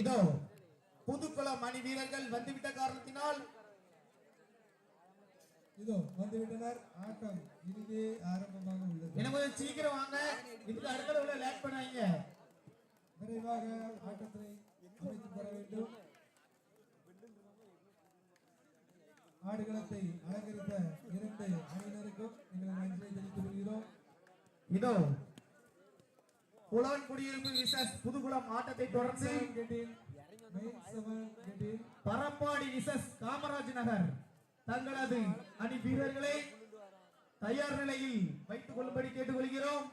இதோ புதுக்குளம் அணி வீரர்கள் வந்துவிட்ட காரணத்தினால். இதோ வந்துவிட்டனர். ஆட்டம் இனிதே ஆரம்பமாக உள்ளது. எனக்கு கொஞ்சம் சீக்கிரம் வாங்க. இதுக்கு அடுத்த உள்ள லேட் பண்ணாங்க விரைவாக ஆட்டத்தை அமைத்து தர வேண்டும். ஆடுகளத்தை அலங்கரித்த இரண்டு அணியினருக்கும் எங்கள் நன்றியை தெரிவித்துக் கொள்கிறோம். இதோ புலவன் குடியிருப்பு விசஸ் புதுக்குளம் ஆட்டத்தை தொடர்ந்து பரப்பாடி விசஸ் காமராஜ் நகர். தங்களது அணி வீரர்களை தயார் நிலையில் வைத்துக் கொள்ளும்படி கேட்டுக்கொள்கிறோம்.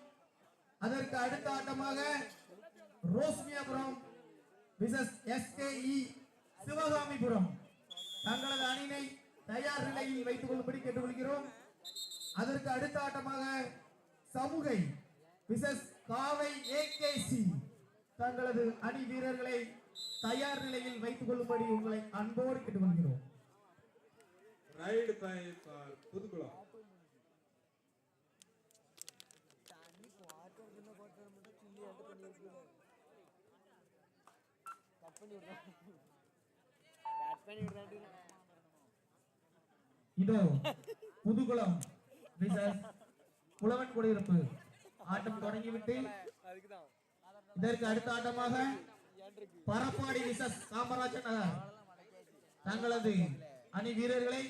அதற்கு அடுத்த ஆட்டமாக ரோஸ்மியாபுரம் விசஸ் எஸ்கேஇ சிவகாமிபுரம். தங்களது அணியினை தயார் நிலையில் வைத்துக் கொள்ளும்படி கேட்டுக்கொள்கிறோம். அதற்கு அடுத்த ஆட்டமாக சமுகை விசஸ் காவை ஏகேசி தங்களது அணி வீரர்களை தயார் நிலையில் வைத்துக் கொள்ளும்படி உங்களை அன்போடு கேட்டுக்கொள்கிறோம். Raid by Pudukkulam. இதோ புதுகுளம் புலவன் குடியிருப்பு. ஆட்டம் தொடங்கிவிட்டு இதற்கு அடுத்த ஆட்டமாக பரப்பாடி விசஸ் காமராஜர் நகர். தங்களது அணி வீரர்களை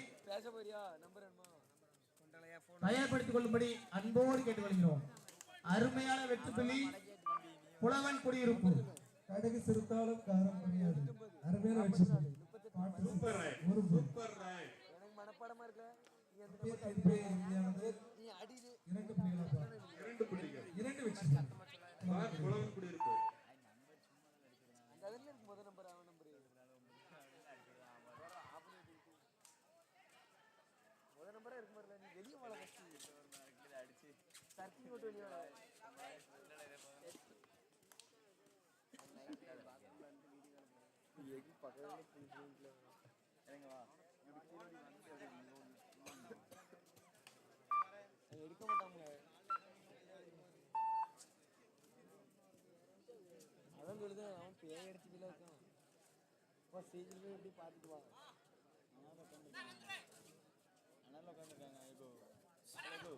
தயார்படுத்திக் கொள்ளும்படி அன்போடு கேட்டுக்கொள்கிறோம். அருமையான வெற்றி புள்ளி புலவன் குடியிருப்பு. கடுகு சிறுத்தாலும் காரம் குறையாது அருமையான வெற்றி புள்ளி. பாட்டு சூப்பர் ரைட் ஒரு புள்ளி. சூப்பர் ரைட் எனக்கு மனப்பாடமா அடிது இரண்டு புள்ளிகளா புள்ளி. பார் புலவன் குடியிருப்பு அந்த அதுல இருக்கு முதல் நம்பர் அவன் நம்பர் முதல் நம்பரா இருக்கு. மாதிரி நீ வெளியே வாழ ஃபஸ்ட்டு அடிச்சு சர்க்கிங் போட்டு வெளியே எங்க பக்கத்துல எடுக்க மாட்டாங்க அதான் சொல்லுது அவன் பேய் அடிச்சதுல இருக்கும் இப்போ சீக்கிரமே எப்படி எப்படி பார்த்துட்டு உட்காந்துருக்காங்க அண்ணால உட்காந்துருக்காங்க ஐகோ ஐகோ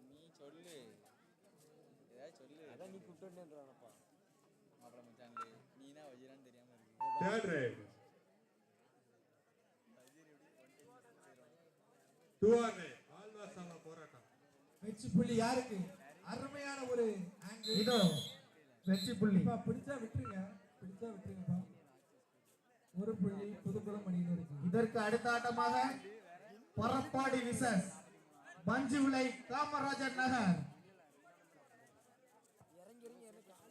நீ சொல்லு ஏதாவது சொல்லு அதான் நீ கூப்பிட்டு வந்துடுறானப்பா மாப்பிள மச்சாங்களே நீ தான் வஜிரான்னு தெரியாம இருக்கு போராட்டம் வெற்றி புள்ளி யாருக்கு? அருமையான ஒரு ஆங்கிள் வெற்றி புள்ளி. பிடிச்சா விட்டுருங்க. பிடிச்சா விட்டுருங்கப்பா. ஒரு புள்ளி புதுக்குளம் அணியினருக்கு இதற்கு அடுத்த ஆட்டமாக பரப்பாடி விசஸ் மஞ்சு விளை காமராஜர் நகர்.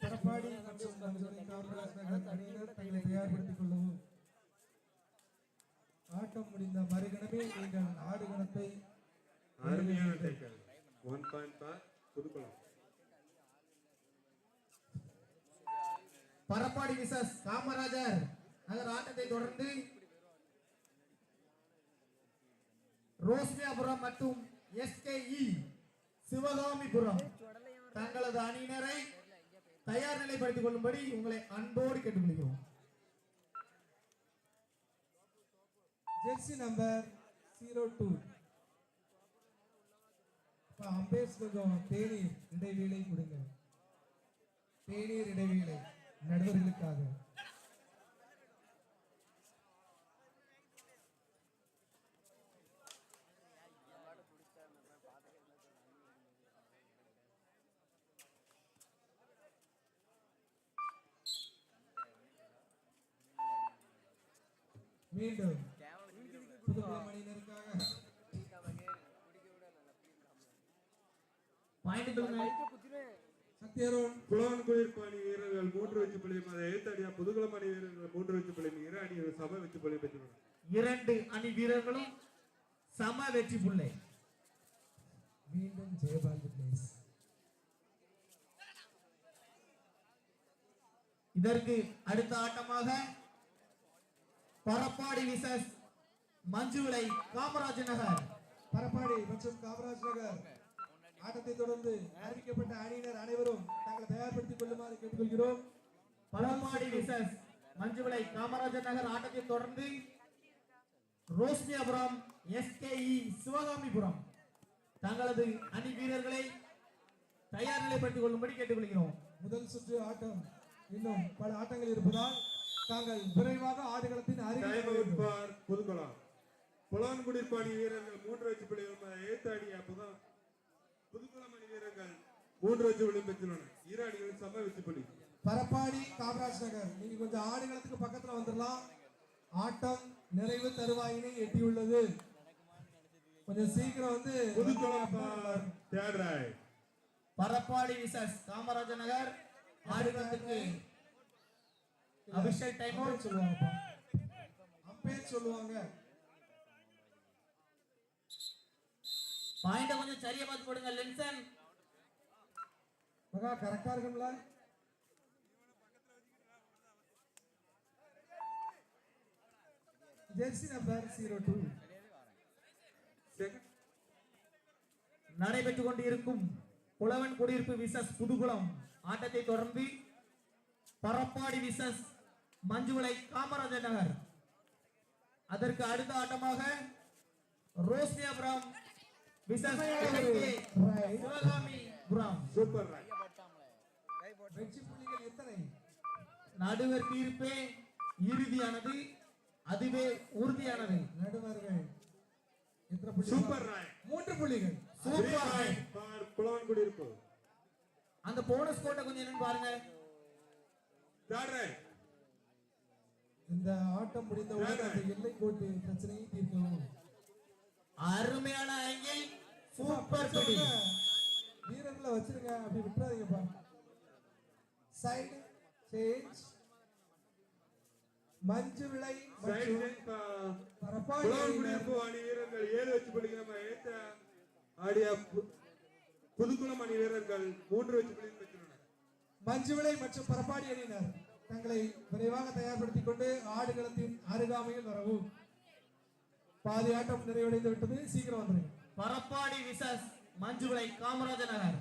பரப்பாடி மற்றும் மதுரை காமராஜ் நகர் அணியினர் தங்களை தயார்படுத்திக் கொள்ளவும். ஆட்டம் முடிந்த மறுகணமே நீங்கள் ஆடுகளத்தை அருமையான tackle one point for Pudukkulam. Parappadi versus Kamarajar Nagar ஆட்டத்தை தொடர்ந்து ரோஸ்மியாபுரம் மற்றும் எஸ்கேஇ சிவகாமிபுரம் தங்களது அணியினரை தயார் நிலைப்படுத்திக் கொள்ளும்படி உங்களை அன்போடு கேட்டுக்கொள்கிறோம். ஜெர்சி நம்பர் ஜீரோ டூ அம்பேஸ் கொஞ்சம் தேநீர் இடைவேளை கொடுங்க. தேநீர் இடைவேளை. நடுவர்களுக்காக மீண்டும் புதுக்குளம் அணியினருக்காக பாயிண்ட் குத்தினேன் சத்யரோன் புலவன் குடியிருப்பு அணி வீரர்கள் மூன்று வெற்றி புள்ளியும் அதை எழுத்தடியா புதுக்குளம் அணி வீரர்கள் மூன்று வெற்றி புள்ளியும் இரு அணிகள் சம வெற்றி புள்ளி பெற்றுள்ளனர். இரண்டு அணி வீரர்களும் சம வெற்றி புள்ளை. மீண்டும் ஜெயபால் பிளேஸ் இதற்கு அடுத்த ஆட்டமாக பரப்பாடி விசஸ் மஞ்சுவிளை காமராஜர் நகர். பரப்பாடி மற்றும் காமராஜ் நகர். ஆட்டத்தை தொடர்ந்து அறிவிக்கப்பட்ட அணியினர் அனைவரும் தங்களை தயார்படுத்திக் கொள்ளுமாறு கேட்டுக்கொள்கிறோம். பழம்பாடி விசஸ் மஞ்சுவிளை காமராஜர் நகர் ஆட்டத்தை தொடர்ந்து ரோஸ்மியாபுரம் எஸ்கேஇ சிவகாமிபுரம். தங்களது அணி வீரர்களை தயார் நிலைப்படுத்திக் கொள்ளும்படி கேட்டுக்கொள்கிறோம். முதல் சுற்று ஆட்டம் இன்னும் பல ஆட்டங்கள் இருப்பதால் தாங்கள் விரைவாக ஆடுகளத்தின் அருகில் டைம் வர அவுட் வேண்டும். பார் புதுக்குளம். புலவன்குடியிருப்பு அணி வீரர்கள் மூன்று வச்சு புள்ளி ஏத்து அடி அப்பதான் புதுக்குளம் அணி வீரர்கள் மூன்று வச்சு புள்ளி பெற்றுள்ளனர். இரு அணிகளும் சம வச்சு புள்ளி பரப்பாடி காமராஜ் நகர். நீங்க கொஞ்சம் ஆடுகளத்துக்கு பக்கத்துல வந்துடலாம். ஆட்டம் நிறைவு தருவாயினை எட்டியுள்ளது. கொஞ்சம் சீக்கிரம் வந்து புதுக்குளம் ரைட் பரப்பாடி விசஸ் காமராஜர் நகர். ஆடுகளத்துக்கு அபிஷேக் டைம் சொல்லுவாங்கப்பா அம்பேர் சொல்லுவாங்க. பாயிண்ட கொஞ்சம் சரியா பார்த்து போடுங்க லென்சன் மகா கரெக்டா இருக்கும்ல? ஜெர்சி நம்பர் ஜீரோ டூ நடைபெற்றுக் கொண்டிருக்கும் புலவன் குடியிருப்பு விசஸ் புதுகுளம். ஆட்டத்தை தொடர்ந்து பரப்பாடி விசஸ் மஞ்சுளை காமராஜர் நகர். அதற்கு அடுத்த ஆட்டமாக ரோஸ்னியாபுரம் சூப்பர் ரைட் வெற்றி புள்ளிகள் எத்தனை நடுவர் தீர்ப்பே இறுதியானது அதுவே உறுதியானது நடுவர்கள் சூப்பர் மூன்று புள்ளிகள் சூப்பர் ரைட். பார் புலவன்குடியிருப்பு அந்த போனஸ் கோட்டை கொஞ்சம் என்னன்னு பாருங்க இந்த ஆட்டம் அந்த எல்லை கோட்டு பிரச்சனையை தீர்க்கவும் அருமையான ஆங்கிள் சூப்பர் பிடி. வீரர்களை வச்சிருங்க அப்படி விட்டுறாதீங்கப்பா. சைடு சேஞ்ச் மஞ்சு அணி வீரர்கள் ஏழு வச்சு நம்ம ஏத்த ஆடிய புதுக்குளம் அணி வீரர்கள் மூன்று வச்சு புள்ளி பெற்றுள்ளனர் மஞ்சுவிளை மற்றும் பரப்பாடி அணியினர் தங்களை விரைவாக தயார்படுத்திக் கொண்டு ஆடுகளத்தின் அருகாமையில் வரவும். பாதி ஆட்டம் நிறைவடைந்து விட்டது. சீக்கிரம் வந்துருங்க. பரப்பாடி விசஸ் மஞ்சுளை காமராஜர் நகர்.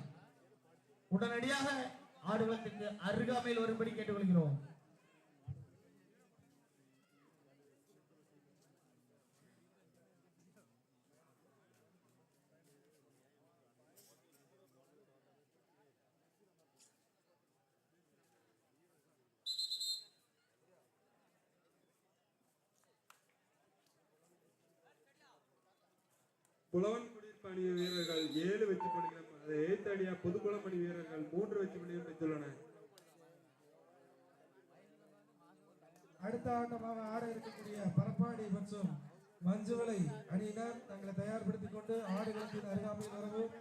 உடனடியாக ஆடுகளத்திற்கு அருகாமையில் வரும்படி கேட்டுக்கொள்கிறோம். புலவன் குடியிருப்பு அணி வீரர்கள் ஏழு வெற்றி புள்ளிகளும் அதை ஏத்த அடியா புதுக்குளம் அணி வீரர்கள் மூன்று வெற்றி புள்ளியும் பெற்றுள்ளனர் அடுத்த ஆட்டமாக ஆட இருக்கக்கூடிய பரப்பாடி மற்றும் மஞ்சுவலை அணியினர் தங்களை தயார்படுத்திக் கொண்டு ஆடுகளத்தின் அருகாமையில் வரவும்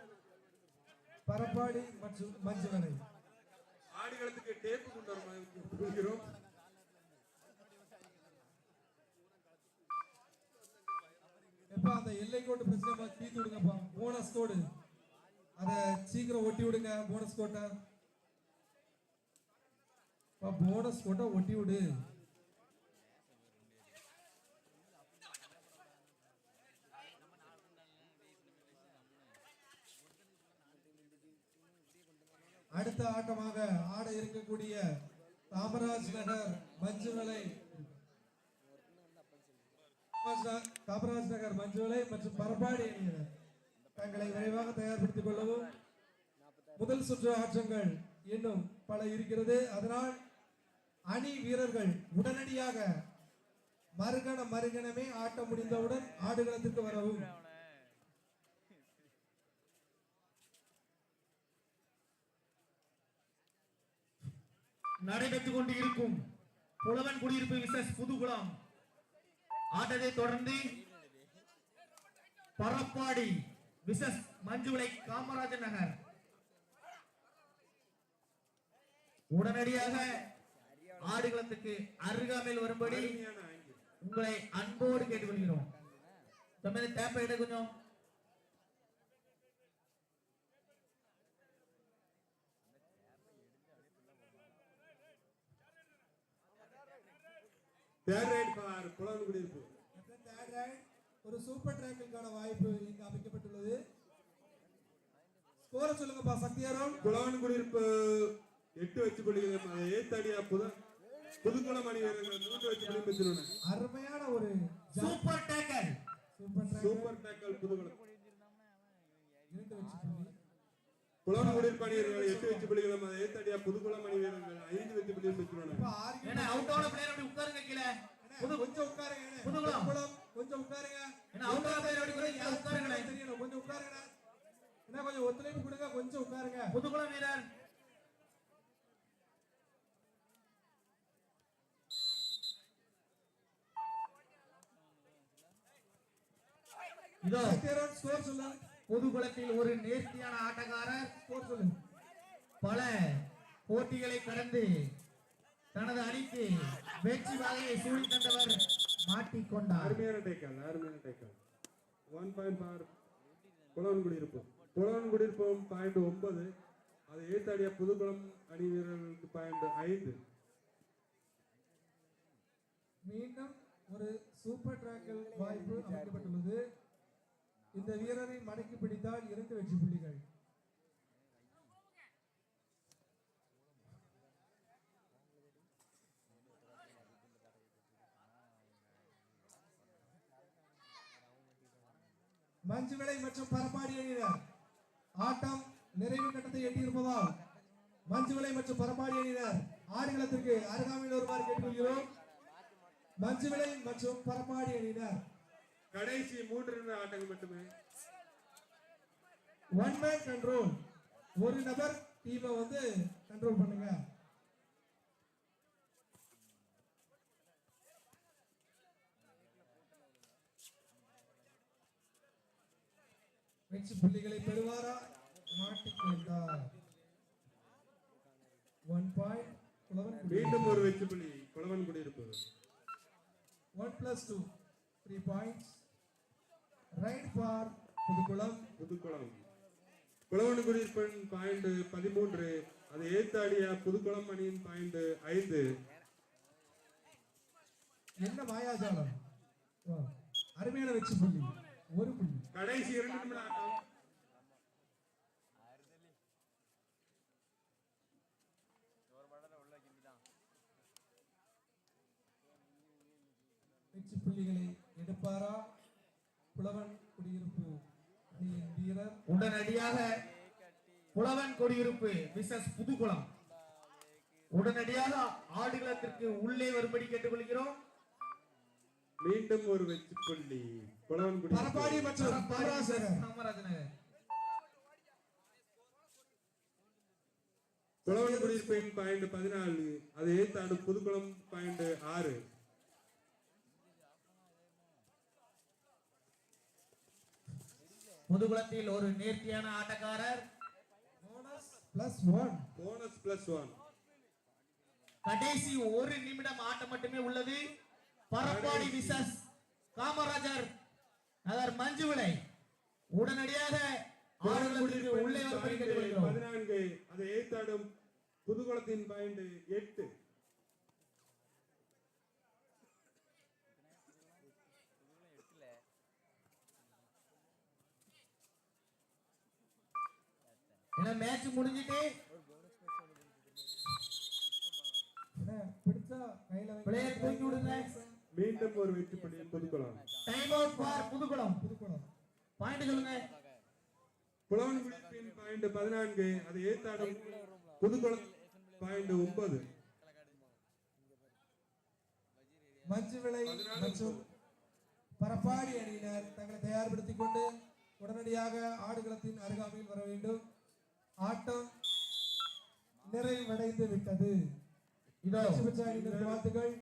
பரப்பாடி மற்றும் மஞ்சுவலை ஆடுகளத்துக்கு டேப்பு கொண்டு வருமாறு இப்போ அந்த எல்லை கோட்டு பிரச்சனை தீர்த்து விடுங்கப்பா. போனஸ் கோடு அதை சீக்கிரம் ஒட்டி விடுங்க போனஸ் கோட்டை போனஸ் கோட்டை ஒட்டி விடு. அடுத்த ஆட்டமாக ஆட இருக்கக்கூடிய காமராஜ் நகர் மஞ்சுமலை காமராஜ் நகர் மஞ்சுளை மற்றும் பரப்பாடி அணியினர் தங்களை விரைவாக தயார்படுத்திக் கொள்ளவும். முதல் சுற்று ஆற்றங்கள் இன்னும் பல இருக்கிறது. அதனால் அணி வீரர்கள் உடனடியாக மறுகண மறுகணமே ஆட்டம் முடிந்தவுடன் ஆடுகளத்திற்கு வரவும். நடைபெற்றுக் கொண்டு இருக்கும் புலவன் குடியிருப்பு விசஸ் புதுகுளம். ஆட்டத்தை தொடர்ந்து பரப்பாடி விசஸ் மஞ்சுளை காமராஜர் நகர். உடனடியாக ஆடுகளத்துக்கு அருகாமையில் வரும்படி உங்களை அன்போடு கேட்டுக்கொள்கிறோம். தம்பி கொஞ்சம் தேர்ட் ரைட் பார் புலவன் குடியிருப்பு Third round, ஒரு சூப்பர் டிராக்கிற்கான வாய்ப்பு இங்கு அமைக்கப்பட்டுள்ளது. ஸ்கோரை சொல்லுங்கப்பா சக்தியாரம். புலவன் குடியிருப்பு எட்டு வச்சு புள்ளிகளும் அதை ஏத்த அடியா புத புதுக்குளம் அணி வீரர்கள் மூன்று புள்ளி பெற்றுள்ளனர் அருமையான ஒரு super tackle super tackle Pudukkulam இரண்டு பணி வீரர்கள் எட்டு வெற்றி புள்ளிகளும் அதை ஏத்தடியா புதுக்குளம் அணி வீரர்கள் ஏன்னா அவுட் ஆன பிளேயர் அப்படி உட்காருங்க கீழே. புது கொஞ்சம் உட்காருங்க. புதுக்குளம், கொஞ்சம் உட்காருங்க. ஆன அப்படி உட்காருங்களேன். தெரியணும் கொஞ்சம் உட்காருங்க. என்ன கொஞ்சம் ஒத்துழைப்பு கொடுங்க கொஞ்சம் உட்காருங்க. புதுக்குளம் வீரர்? இதோ ஸ்கோர் சொல்லு. புதுக்குளத்தில் ஒரு நேர்த்தியான ஆட்டக்காரர். பல போட்டிகளை கடந்து தனது அணிக்கு வெற்றி வகையை சூழி தந்தவர் மாட்டிக்கொண்டார். அருமையான டேக்கல் அருமையான டேக்கல். ஒன் பாயிண்ட் ஃபார் புலவன் குடியிருப்போம். புலவன் குடியிருப்போம் பாயிண்ட் ஒன்பது. அதை ஏத்தாடிய புதுக்குளம் அணி வீரர்களுக்கு பாயிண்ட் ஐந்து. மீண்டும் ஒரு சூப்பர் டிராக்கில் வாய்ப்பு அமைக்கப்பட்டுள்ளது. இந்த வீரரை மடக்கி பிடித்தால் இரண்டு வெற்றி புள்ளிகள். மற்றும் பரப்பாடி அணியினர் ஆட்டம் நிறைவு கட்டத்தை எட்டியிருப்பதால் மஞ்சுவிளை மற்றும் பரப்பாடி அணியினர் ஆடுகளத்திற்கு அருகாமையில் வருமாறு கேட்டுக்கொள்கிறோம். மஞ்சுவிளை மற்றும் பரப்பாடி அணியினர் கடைசி மூன்று நிமிட ஆட்டங்கள் மட்டுமே. ஒன் மேன் கண்ட்ரோல் ஒரு நபர் டீமை வந்து கண்ட்ரோல் பண்ணுங்க. வெற்றி புள்ளிகளை பெறுவாரா? மாட்டிக்கொண்டார் ஒன் பாயிண்ட் புலவன் மீண்டும் ஒரு வெற்றி புள்ளி Pulavan Kudiyiruppu one plus two three points raid for Pudukkulam. Pudukkulam. Pulavan குடியிருப்பின் point பதிமூன்று அதை ஏத்தாடிய புதுக்குளம் அணியின் பாயிண்ட் ஐந்து. என்ன மாயாஜாலம். அருமையான வெற்றி புள்ளி. ஒரு புள்ளி. கடைசி இரண்டு நிமிட ஆட்டம் வெற்றி புள்ளிகளை எடுப்பாரா? புலவன் குடியிருப்பு அணியின் வீரர். உடனடியாக புலவன் குடியிருப்பு மிஸ்ஸஸ் புதுக்குளம் உடனடியாக ஆடுகளத்திற்கு உள்ளே வரும்படி கேட்டுக்கொள்கிறோம். மீண்டும் ஒரு வெற்றி புள்ளி. பரப்பாடி மற்றும் காமராஜர். குடியிருப்பின் பாயிண்ட் பதினாலு அதை ஏத்தாடு புதுக்குளம் பாயிண்ட் ஆறு. முதுகுளத்தில் ஒரு நேர்த்தியான ஆட்டக்காரர். Bonus plus one bonus plus one கடைசி ஒரு நிமிடம் ஆட்டம் மட்டுமே உள்ளது. பரப்பாடி விசஸ் காமராஜர். நகர் மஞ்சுவிளை உடனடியாக ஆடுகளத்திற்கு உள்ளே பதினான்கு அதை ஏத்தாடும் புதுக்குளத்தின் பாயிண்ட் எட்டு. ஏன்னா மேட்ச் முடிஞ்சிட்டு என்ன, பிடிச்சா கையில. பிளேயர் தூக்கி விடுங்க. மீண்டும் ஒரு வெற்றி புள்ளி Pudukkulam. Time out for Pudukkulam. Pudukkulam. Point சொல்லுங்க புலவன் குடிப்பின் பாயிண்ட் பதினான்கு அதை ஏத்தாடும் புதுக்குளம் பாயிண்ட் ஒன்பது. மஞ்சு விளை மற்றும் பரப்பாடி அணியினர் தங்களை தயார்படுத்திக் கொண்டு உடனடியாக ஆடுகளத்தின் அருகாமையில் வர வேண்டும். ஆட்டம் நிறைவடைந்து விட்டது வாழ்த்துக்கள்.